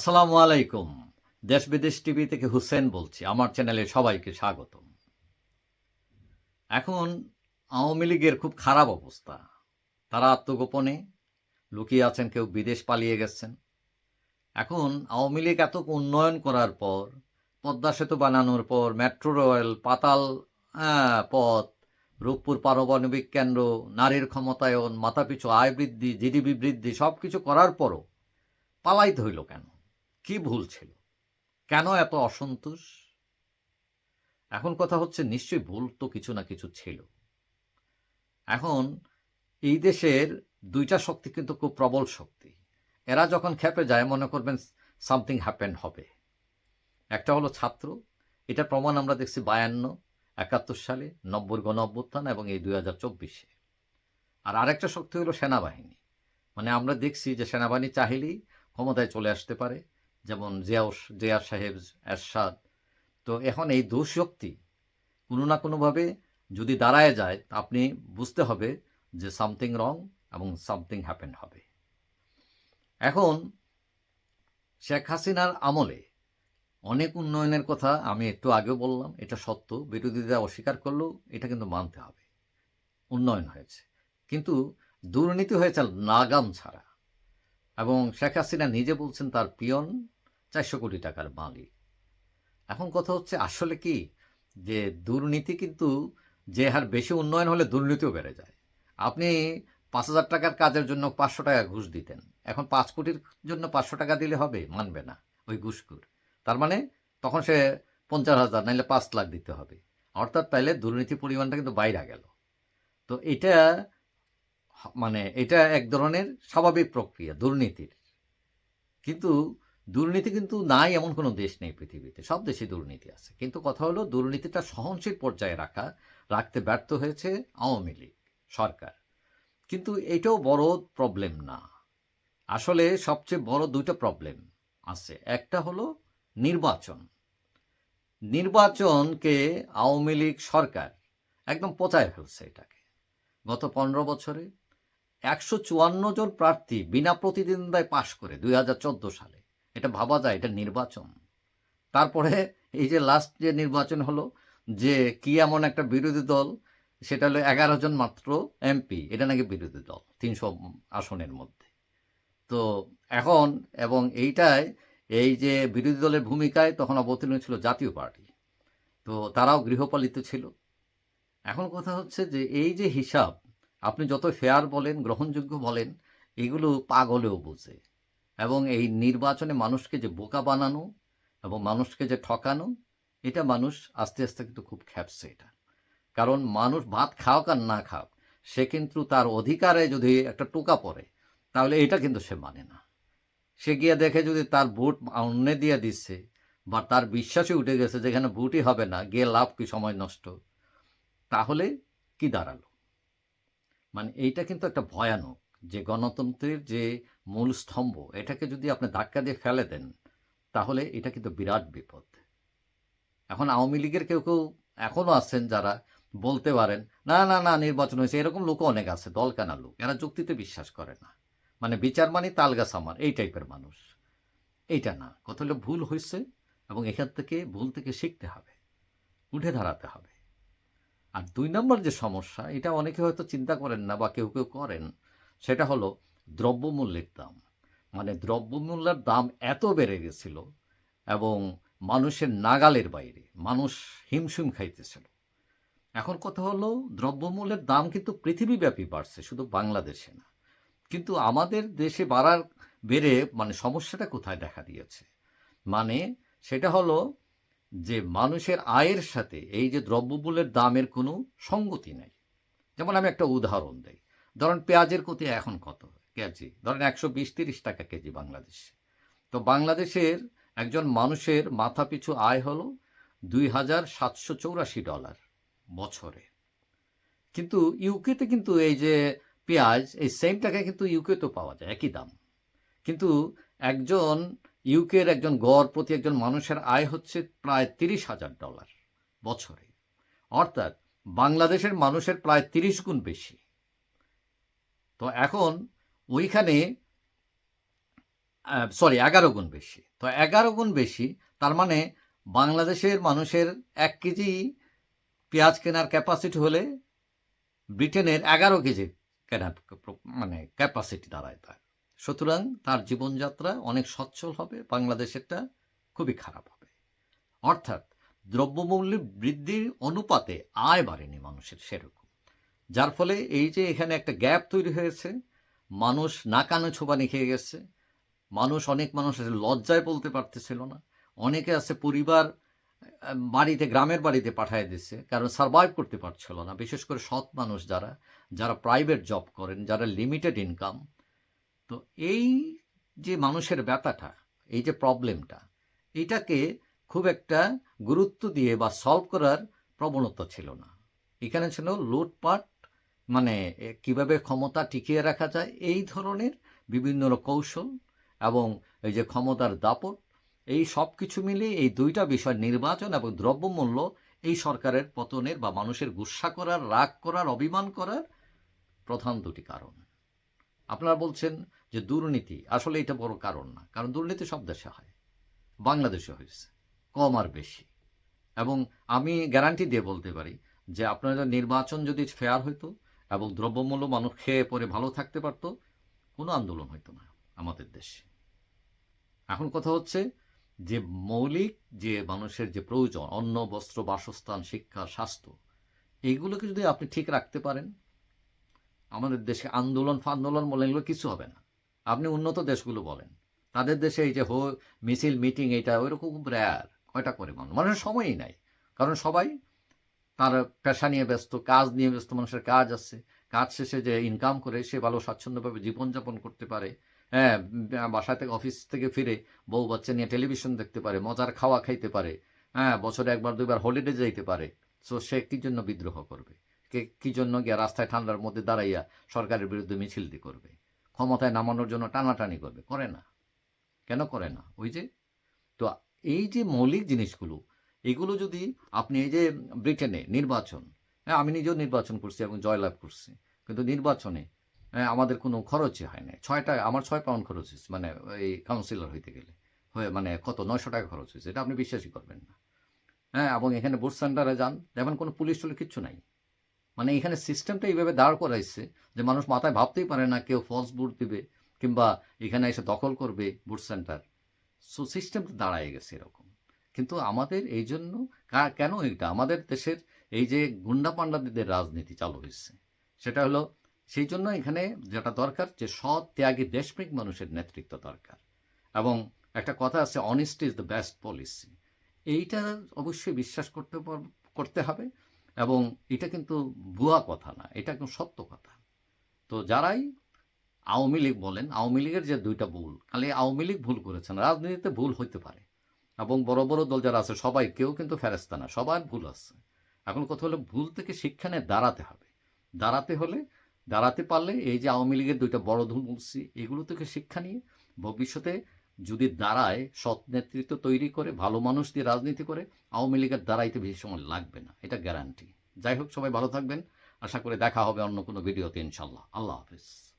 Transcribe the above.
আসসালামু আলাইকুম। দেশ বিদেশ টিভি থেকে হুসেন বলছি। আমার চ্যানেলে সবাইকে স্বাগতম। এখন আওয়ামী লীগের খুব খারাপ অবস্থা। তারা আত্মগোপনে লুকিয়ে আছেন কেউ বিদেশ পালিয়ে গেছেন। এখন আওয়ামী লীগ এত উন্নয়ন করার পর পদ্মা সেতু বানানোর পর মেট্রো রেল পাতাল আহ, পথ রূপপুর পারমাণবিক কেন্দ্র নারীর ক্ষমতায়ন মাথাপিছু আয় বৃদ্ধি জিডিপি বৃদ্ধি সব কিছু করার পরও পালাইতে হইল কেন? কি ভুল ছিল? কেন এত অসন্তোষ? এখন কথা হচ্ছে, নিশ্চয়ই ভুল তো কিছু না কিছু ছিল। এখন এই দেশের দুইটা শক্তি কিন্তু খুব প্রবল শক্তি। এরা যখন খেপে যায়, মনে করবেন সামথিং হ্যাপেন হবে। একটা হলো ছাত্র এটা প্রমাণ আমরা দেখছি বায়ান্ন, একাত্তর সালে, নব্বই গণ অভ্যুত্থান এবং এই দুই হাজার চব্বিশে। আর আরেকটা শক্তি হলো সেনাবাহিনী। মানে আমরা দেখছি যে সেনাবাহিনী চাহিলেই ক্ষমতায় চলে আসতে পারে। যেমন জিয়াউ জিয়া সাহেব, এরশাদ। তো এখন এই দুঃশক্তি কোনো না কোনোভাবে যদি দাঁড়ায় যায় আপনি বুঝতে হবে যে সামথিং রং এবং সামথিং হ্যাপেন হবে। এখন শেখ হাসিনার আমলে অনেক উন্নয়নের কথা আমি একটু আগেও বললাম, এটা সত্য, বিরোধীরা অস্বীকার করলেও এটা কিন্তু মানতে হবে। উন্নয়ন হয়েছে। কিন্তু দুর্নীতি হয়েছে নাগাম ছাড়া। এবং শেখ হাসিনা নিজে বলছেন তার পিয়ন চারশো কোটি টাকার মালিক। এখন কথা হচ্ছে আসলে কি? যে দুর্নীতি কিন্তু যে হার বেশি উন্নয়ন হলে দুর্নীতিও বেড়ে যায়। আপনি পাঁচ হাজার টাকার কাজের জন্য পাঁচশো টাকা ঘুষ দিতেন। এখন পাঁচ কোটির জন্য পাঁচশো টাকা দিলে হবে? মানবে না ওই ঘুষখুর। তার মানে তখন সে পঞ্চাশ হাজার, নাইলে পাঁচ লাখ দিতে হবে। অর্থাৎ তাইলে দুর্নীতির পরিমাণটা কিন্তু বাইরে গেল। তো এটা মানে এটা এক ধরনের স্বাভাবিক প্রক্রিয়া, দুর্নীতির। কিন্তু দুর্নীতি কিন্তু নাই, এমন কোনো দেশ নেই পৃথিবীতে। সব দেশে দুর্নীতি আছে। কিন্তু কথা হলো, দুর্নীতিটা সহনশীল পর্যায়ে রাখা, রাখতে ব্যর্থ হয়েছে আওয়ামী লীগ সরকার। কিন্তু এটাও বড় প্রবলেম না। আসলে সবচেয়ে বড় দুটো প্রবলেম আছে। একটা হলো নির্বাচন। নির্বাচনকে আওয়ামী লীগ সরকার একদম পচায় ফেলছে এটাকে। গত পনেরো বছরে একশো চুয়ান্ন জন প্রার্থী বিনা প্রতিদ্বন্দ্বিতায় পাশ করে দুই হাজার চোদ্দ সালে এটা ভাবা যায়, এটা নির্বাচন। তারপরে এই যে লাস্ট যে নির্বাচন হলো, যে কি এমন একটা বিরোধী দল, সেটা হলো এগারো জন মাত্র এমপি, এটা নাকি বিরোধী দল, তিনশো আসনের মধ্যে। তো এখন, এবং এইটায় এই যে বিরোধী দলের ভূমিকায় তখন অবতীর্ণ ছিল জাতীয় পার্টি। তো তারাও গৃহপালিত ছিল। এখন কথা হচ্ছে যে, এই যে হিসাব, আপনি যত ফেয়ার বলেন, গ্রহণযোগ্য বলেন, এগুলো পাগলেও বোঝে। এবং এই নির্বাচনে মানুষকে যে বোকা বানানো এবং মানুষকে যে ঠকানো, এটা মানুষ আস্তে আস্তে কিন্তু খুব খ্যাপছে এটা। কারণ মানুষ ভাত খাওক আর না খাওক সে কিন্তু তার অধিকারে যদি একটা টোকা পড়ে, তাহলে এটা কিন্তু সে মানে না। সে গিয়ে দেখে যদি তার ভোট অন্য দিয়ে দিচ্ছে, বা তার বিশ্বাসই উঠে গেছে যেখানে ভোটই হবে না, গিয়ে লাভ কি সময় নষ্ট, তাহলে কি দাঁড়াল? মানে এইটা কিন্তু একটা ভয়ানক যে গণতন্ত্রের যে মূল স্তম্ভ, এটাকে যদি আপনি ধাক্কা দিয়ে ফেলে দেন, তাহলে এটা কিন্তু বিরাট বিপদ। এখন আওয়ামী লীগের কেউ কেউ এখনও আছেন যারা বলতে পারেন, না না না, নির্বাচন হয়েছে। এরকম লোকও অনেক আছে, দল কেনা লোক, এরা যুক্তিতে বিশ্বাস করে না। মানে বিচার মানে তালগাছ আমার, এই টাইপের মানুষ। এইটা না, কথা হলো ভুল হয়েছে এবং এখান থেকে ভুল থেকে শিখতে হবে, উঠে দাঁড়াতে হবে। আর দুই নম্বর যে সমস্যা, এটা অনেকে হয়তো চিন্তা করেন না বা কেউ কেউ করেন সেটা হলো দ্রব্যমূল্যের দাম। মানে দ্রব্যমূল্যের দাম এত বেড়ে গেছিল এবং মানুষের নাগালের বাইরে, মানুষ হিমশিম খাইতেছিল। এখন কথা হলো দ্রব্যমূল্যের দাম কিন্তু পৃথিবীব্যাপী বাড়ছে, শুধু বাংলাদেশে না। কিন্তু আমাদের দেশে বাড়ার বেড়ে মানে সমস্যাটা কোথায় দেখা দিয়েছে? মানে সেটা হলো যে মানুষের আয়ের সাথে এই যে দ্রব্যমূল্যের দামের কোনো সঙ্গতি নাই। যেমন আমি একটা উদাহরণ দেই। ধরেন পেঁয়াজের কোথায় এখন কত? কেজি। ধরেন একশো বিশ তিরিশ টাকা কেজি বাংলাদেশে। তো বাংলাদেশের একজন মানুষের মাথা পিছু আয় হলো দুই হাজার সাতশো চৌরাশি ডলার বছরে। কিন্তু ইউকেতে কিন্তু এই যে পেঁয়াজ, এই সেম টাকায় কিন্তু ইউকেতেও পাওয়া যায়, একই দাম। কিন্তু একজন, ইউকের একজন গড় প্রতি একজন মানুষের আয় হচ্ছে প্রায় তিরিশ হাজার ডলার বছরে। অর্থাৎ বাংলাদেশের মানুষের প্রায় তিরিশ গুণ বেশি। তো এখন ওইখানে সরি এগারো গুণ বেশি। তো এগারো গুণ বেশি, তার মানে বাংলাদেশের মানুষের এক কেজি পেঁয়াজ কেনার ক্যাপাসিটি হলে ব্রিটেনের এগারো কেজি কেনার মানে ক্যাপাসিটি দাঁড়ায় তার। সুতরাং তার জীবনযাত্রা অনেক সচ্ছল হবে, বাংলাদেশেরটা খুবই খারাপ হবে। অর্থাৎ দ্রব্যমূল্য বৃদ্ধির অনুপাতে আয় বাড়েনি মানুষের সেরকম। যার ফলে এই যে এখানে একটা গ্যাপ তৈরি হয়েছে, মানুষ নাকানো ছোবানি খেয়ে গেছে, মানুষ অনেক মানুষ আছে লজ্জায় বলতে পারতেছিল না, অনেকে আছে পরিবার বাড়িতে, গ্রামের বাড়িতে পাঠিয়ে দিচ্ছে কারণ সার্ভাইভ করতে পারছিল না, বিশেষ করে সৎ মানুষ যারা যারা প্রাইভেট জব করেন, যারা লিমিটেড ইনকাম তো এই যে মানুষের ব্যথাটা, এই যে প্রবলেমটা এটাকে খুব একটা গুরুত্ব দিয়ে বা সলভ করার প্রবণতা ছিল না। এখানে ছিল লুটপাট মানে কীভাবে ক্ষমতা টিকিয়ে রাখা যায়? এই ধরনের বিভিন্ন কৌশল এবং এই যে ক্ষমতার দাপট, এই সব কিছু মিলিয়ে এই দুইটা বিষয়, নির্বাচন এবং দ্রব্যমূল্য, এই সরকারের পতনের বা মানুষের গুসা করার, রাগ করার, অভিমান করার প্রধান দুটি কারণ। আপনারা বলছেন যে দুর্নীতি, আসলে এটা বড় কারণ না, কারণ দুর্নীতি সব দেশে হয়, বাংলাদেশে হয়েছে, কম আর বেশি। এবং আমি গ্যারান্টি দিয়ে বলতে পারি যে আপনাদের নির্বাচন যদি ফেয়ার হইতো এবং দ্রব্যমূল্য মানুষ খেয়ে পরে ভালো থাকতে পারতো, কোনো আন্দোলন হইতো না আমাদের দেশে। এখন কথা হচ্ছে যে মৌলিক যে মানুষের যে প্রয়োজন, অন্ন, বস্ত্র, বাসস্থান, শিক্ষা, স্বাস্থ্য এইগুলোকে যদি আপনি ঠিক রাখতে পারেন, আমাদের দেশে আন্দোলন ফান্দোলন বলেন এগুলো কিছু হবে না। আপনি উন্নত দেশগুলো বলেন, তাদের দেশে এই যে হো, মিছিল, মিটিং, এটা ওইরকম রেয়ার কয়টা করে মানুষ, মানুষের সময়ই নাই। কারণ সবাই তার পেশা নিয়ে ব্যস্ত, কাজ নিয়ে ব্যস্ত মানুষের কাজ আছে। কাজ শেষে যে ইনকাম করে, সে ভালো স্বাচ্ছন্দ্যভাবে জীবনযাপন করতে পারে। হ্যাঁ বাসা থেকে অফিস থেকে ফিরে বউ বাচ্চা নিয়ে টেলিভিশন দেখতে পারে, মজার খাওয়া খাইতে পারে। হ্যাঁ বছরে একবার, দুইবার হলিডে যাইতে পারে। সো সে কি জন্য বিদ্রোহ করবে? কে, কি জন্য গিয়ে রাস্তায় ঠান্ডার মধ্যে দাঁড়াইয়া সরকারের বিরুদ্ধে মিছিল দিয়ে করবে? ক্ষমতায় নামানোর জন্য টানাটানি করবে? করে না। কেন করে না? ওই যে, তো এই যে মৌলিক জিনিসগুলো এগুলো যদি আপনি এই যে ব্রিটেনে নির্বাচন হ্যাঁ আমি নিজেও নির্বাচন করছি এবং জয়লাভ করছি কিন্তু নির্বাচনে হ্যাঁ, আমাদের কোনো খরচই হয় না ছয়টা আমার ছয় পাউন্ড খরচ হয়েছে মানে এই কাউন্সিলর হইতে গেলে। হয়ে মানে কত নয়শো টাকা খরচ হয়েছে এটা আপনি বিশ্বাসই করবেন না। হ্যাঁ এবং এখানে ভোট সেন্টারে যান দেখবেন কোনো পুলিশ টুলিশ কিচ্ছু নাই। মানে এখানে সিস্টেমটা এইভাবে দাঁড় করাইছে যে মানুষ মাথায় ভাবতেই পারে না কেউ ফলস ভোট দিবে কিংবা এখানে এসে দখল করবে ভোট সেন্টার। সো সিস্টেমটা দাঁড়ায় গেছে এরকম। কিন্তু আমাদের এই জন্য কেন এটা আমাদের দেশের এই যে গুন্ডা পান্ডাদের রাজনীতি চালু হয়েছে, সেটা হলো সেই জন্য এখানে যেটা দরকার যে সৎ ত্যাগী দেশপ্রেমিক মানুষের নেতৃত্ব দরকার। এবং একটা কথা আছে honesty is the best policy এইটা অবশ্যই বিশ্বাস করতে করতে হবে এবং এটা কিন্তু ভুয়া কথা না, এটা কিন্তু সত্য কথা। তো যারাই আওয়ামী লীগ বলেন, আওয়ামী লীগের যে দুইটা ভুল, খালি আওয়ামী লীগ ভুল করেছেন রাজনীতিতে ভুল হইতে পারে। এবং বড় বড় দল যারা আছে, সবাই, কেউ কিন্তু ফেরেস্তা না, সবার ভুল আছে। এখন কথা হলো, ভুল থেকে শিক্ষা নিয়ে দাঁড়াতে হবে। দাঁড়াতে হলে, দাঁড়াতে পারলে এই যে আওয়ামী লীগের দুইটা বড় ভুল বলছি, এগুলো থেকে শিক্ষা নিয়ে ভবিষ্যতে যদি দাঁড়ায়, সৎ নেতৃত্ব তৈরি করে, ভালো মানুষ দিয়ে রাজনীতি করে, আওয়ামী লীগের দাঁড়াইতে বেশি সময় লাগবে না। এটা গ্যারান্টি যাই হোক, সবাই ভালো থাকবেন। আশা করে দেখা হবে অন্য কোনো ভিডিওতে ইনশাল্লাহ আল্লাহ হাফিজ।